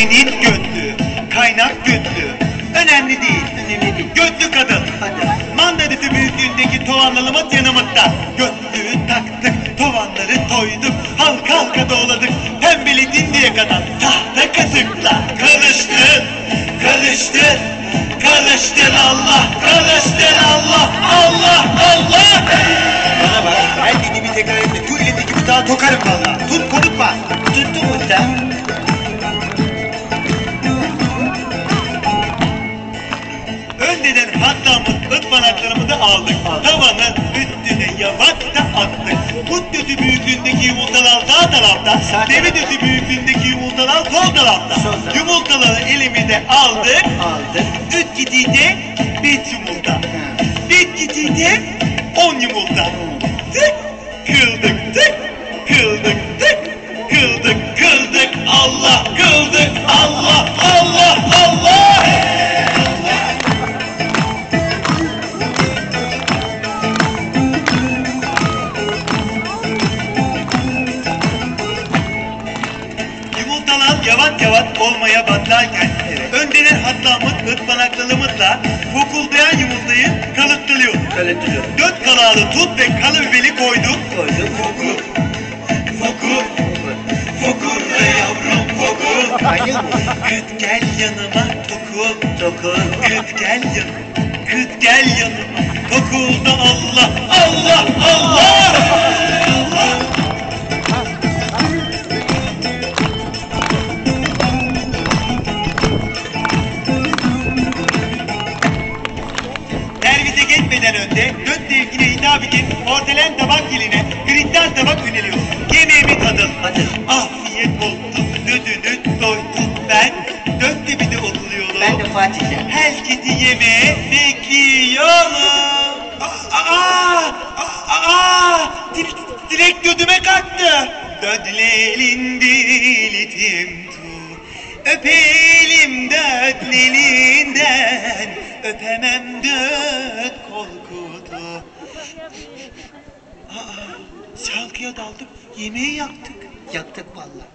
Senin götlü, kaynak götlü. Önemli değil. Önemli. Götlü kadın. Hadi. Mandalisi büyüklüğündeki tovanlarımız yanımızda. Götlüğü taktık, tovanları toyduk. Halka halka doğladık, pembeli dindiye kadar. Tahta kazıkla karıştır, karıştır. Karıştır Allah, karıştır Allah, Allah, Allah. Bana bak, her dediğimi tekrar etme. Şu elindeki bıçağı tokarım valla. Tut, Önceden hattamız ıspanaklarımızı aldık. Tavanın üstüne yavaşça attık. Kut götü büyüklüğündeki yumurtalar sağ tarafta. Deve götü büyüklüğündeki yumurtalar sol tarafta. Yumurtaları elimize aldık. Aldık. Üç gidiyde beş yumurta. Beş gidiyde on yumurta. Tık kıldık tık kıldık tık kıldık kıldık Allah kıldık Yavaş yavaş olmaya başlarken önceden hatlamız ıspanaklarımızla fokuldayan yumurtayı kalıtlıyor. Kalıtılıyor. Dört kanarlı tut ve kalı biberi koyduk. Koyduk. Fokur, fokur, fokur ve yavrum fokur. Kıt gel yanıma fokur, Dokuz. kıt gel yanıma, kıt gel yanıma. Fokulda Allah, Allah, Allah. Allah. Olsun, gözünüz doysun ben. Dört gibi de oturuyorum. Ben de Fatih'le. Herkesi yemeğe bekliyorum. Aa, aa, aa, aa, direkt, direkt gözüme kaçtı. Dödlelin dilitim tur. Öpelim dödlelinden. Öpemem död korkudu. Aa, şarkıya daldık, yemeği yaktık. Yaktık vallahi.